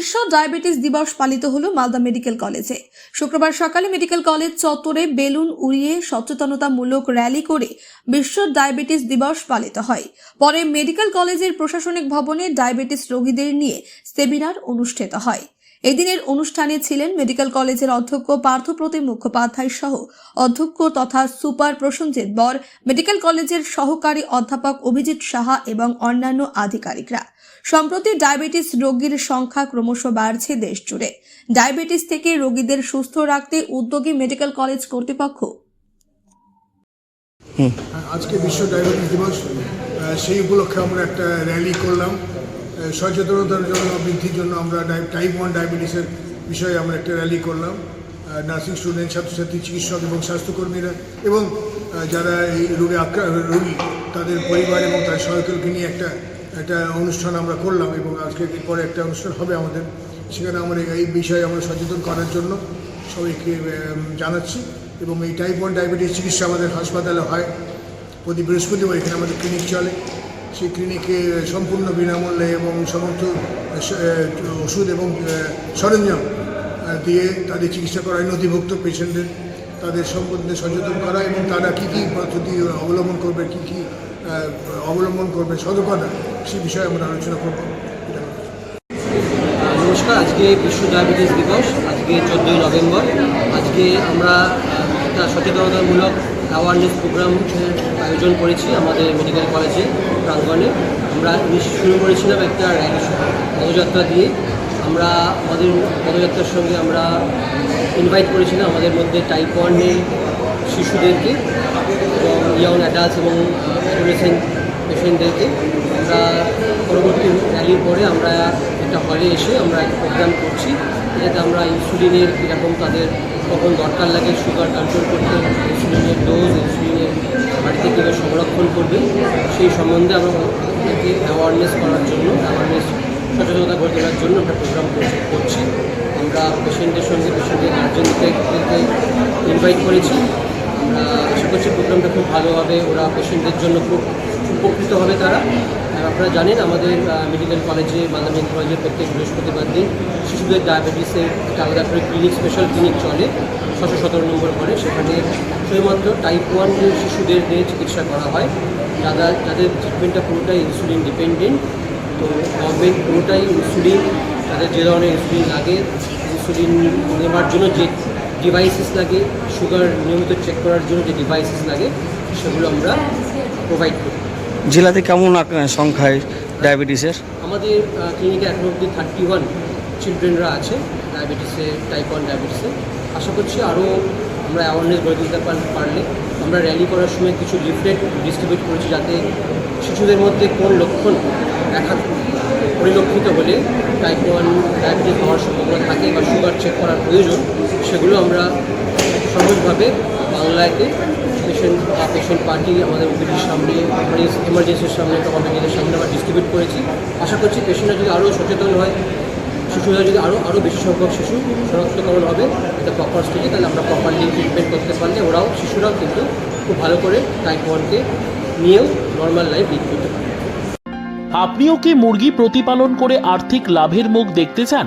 বিশ্ব ডায়াবেটিস দিবস পালিত হলো মালদা মেডিকেল কলেজে। শুক্রবার সকালে মেডিকেল কলেজ চত্বরে বেলুন উড়িয়ে সচেতনতামূলক র্যালি করে বিশ্ব ডায়াবেটিস দিবস পালিত হয়। পরে মেডিকেল কলেজের প্রশাসনিক ভবনে ডায়াবেটিস রোগীদের নিয়ে সেমিনার অনুষ্ঠিত হয়। এদিনের অনুষ্ঠানে ছিলেন মেডিকেল কলেজের অধ্যক্ষ পার্থপ্রতিম মুখোপাধ্যায় সহ অধ্যক্ষ তথা সুপার প্রসঞ্জিৎ বর মেডিকেল কলেজের সহকারী অধ্যাপক অভিজিৎ সাহা এবং অন্যান্য আধিকারিকরা। সম্প্রতি ডায়াবেটিস রোগীর সংখ্যা ক্রমশ বাড়ছে দেশ জুড়ে ডায়াবেটিস থেকে রোগীদের সুস্থ রাখতে উদ্যোগী মেডিকেল কলেজ কর্তৃপক্ষ। আজকে বিশ্ব ডায়াবেটিস দিবস সেই উপলক্ষে আমরা একটা র্যালি করলাম। সচেতনতার জন্য, বৃদ্ধির জন্য আমরা টাইপ ওয়ান ডায়াবেটিসের বিষয়ে আমরা একটা র্যালি করলাম। নার্সিং স্টুডেন্ট ছাত্রছাত্রী, চিকিৎসক এবং স্বাস্থ্যকর্মীরা এবং যারা এই রোগে আক্রা রোগী, তাদের পরিবার এবং তার সহায়ককে নিয়ে একটা একটা অনুষ্ঠান আমরা করলাম এবং আজকে পরে একটা অনুষ্ঠান হবে আমাদের। সেখানে আমরা এই বিষয়ে আমরা সচেতন করার জন্য সবাইকে জানাচ্ছি এবং এই টাইপ ওয়ান ডায়াবেটিস চিকিৎসা আমাদের হাসপাতালে হয়। প্রতি বৃহস্পতিবার এখানে আমাদের ক্লিনিক চলে। সেই ক্লিনিকে সম্পূর্ণ বিনামূল্যে এবং সমস্ত ওষুধ এবং সরঞ্জাম দিয়ে তাদের চিকিৎসা করায় নথিভুক্ত পেশেন্টদের, তাদের সম্বন্ধে সচেতন করা এবং তারা কী কী পদ্ধতি অবলম্বন করবে, কী কী অবলম্বন করবে, সতর্কতা, সে বিষয়ে আমরা আলোচনা করব। নমস্কার, আজকে বিশ্ব ডায়াবেটিস দিবস, আজকে চোদ্দোই নভেম্বর। আজকে আমরা সচেতনতামূলক অ্যাওয়ারনেস প্রোগ্রাম আয়োজন করেছি আমাদের মেডিকেল কলেজে প্রাঙ্গণে। আমরা শুরু করেছিলাম একটা র্যালি পদযাত্রা দিয়ে। আমরা আমাদের পদযাত্রার সঙ্গে আমরা ইনভাইট করেছিলাম আমাদের মধ্যে টাইপ ওয়ানের শিশুদেরকে এবং ইয়ং অ্যাডাল্টস এবং অ্যাডোলেসেন্ট পেশেন্টদেরকে আমরা পরবর্তী র্যালির পরে আমরা একটা হলে এসে আমরা প্রোগ্রাম করছি। যাতে আমরা ইনসুলিনের কীরকম তাদের কখন দরকার লাগে সুগার কন্ট্রোল করতে ইনসুলিনের ডোজ ইনসুলিনের বাড়িতে কীভাবে সংরক্ষণ করবে, সেই সম্বন্ধে আমরা অ্যাওয়ারনেস করার জন্য অ্যাওয়ারনেস সচেতনতা গড়ে তোলার জন্য একটা প্রোগ্রাম করছি আমরা পেশেন্টের সঙ্গে পেশেন্টের গার্জেনদেরকে ইনভাইট করেছি। আমরা আশা করছি প্রোগ্রামটা খুব ভালো হবে, ওরা পেশেন্টদের জন্য খুব উপকৃত হবে তারা আপনারা জানেন, আমাদের মেডিকেল কলেজে মালদা মেডিকেল কলেজে প্রত্যেক বৃহস্পতিবার দিন শিশুদের ডায়াবেটিসের একটা আলাদা করে ক্লিনিক স্পেশাল ক্লিনিক চলে। ছশো সতেরো নম্বর পরে সেখানে শুধুমাত্র টাইপ ওয়ান শিশুদের নিয়ে চিকিৎসা করা হয়। যারা যাদের ট্রিটমেন্টটা পুরোটাই ইনসুলিন ডিপেন্ডেন্ট তো গভর্নমেন্ট পুরোটাই ইনসুলিন তাদের যে ধরনের ইনসুলিন লাগে ইনসুলিন নেওয়ার জন্য যে ডিভাইসেস লাগে সুগার নিয়মিত চেক করার জন্য যে ডিভাইসেস লাগে, সেগুলো আমরা প্রোভাইড করি। জেলাতে কেমন সংখ্যায় ডায়াবেটিসের? আমাদের ক্লিনিকে এখন অব্দি থার্টি ওয়ান চিলড্রেনরা আছে ডায়াবেটিসে টাইপ ওয়ান ডায়াবেটিসে আশা করছি আরও আমরা অ্যাওয়ারনেস গড়ে তুলতে পারলে, আমরা র্যালি করার সময় কিছু লিফলেট ডিস্ট্রিবিউট করেছি যাতে শিশুদের মধ্যে কোন লক্ষণ দেখা পরিলক্ষিত হলে টাইপ ওয়ান ডায়াবেটিস হওয়ার সম্ভাবনা থাকে বা সুগার চেক করার প্রয়োজন, সেগুলো আমরা সহজভাবে বাংলাতে পেশেন্ট পার্টি আমাদের ওপিডির সামনে এমার্জেন্সির সামনে কমিউনিটির সামনে আমরা ডিস্ট্রিবিউট করেছি। আশা করছি পেশেন্টরা যদি আরও সচেতন হয়, শিশুরা যদি আরও আরও বেশি সংখ্যক শিশু শনাক্তকরণ হবে, এটা প্রপার স্টেজে তাহলে আমরা প্রপারলি ট্রিটমেন্ট করতে পারলে ওরাও, শিশুরাও কিন্তু খুব ভালো করে টাইপ ওয়ানকে নিয়েও নর্মাল লাইফ লিড করতে পারে আপনিও কি মুরগি প্রতিপালন করে আর্থিক লাভের মুখ দেখতে চান?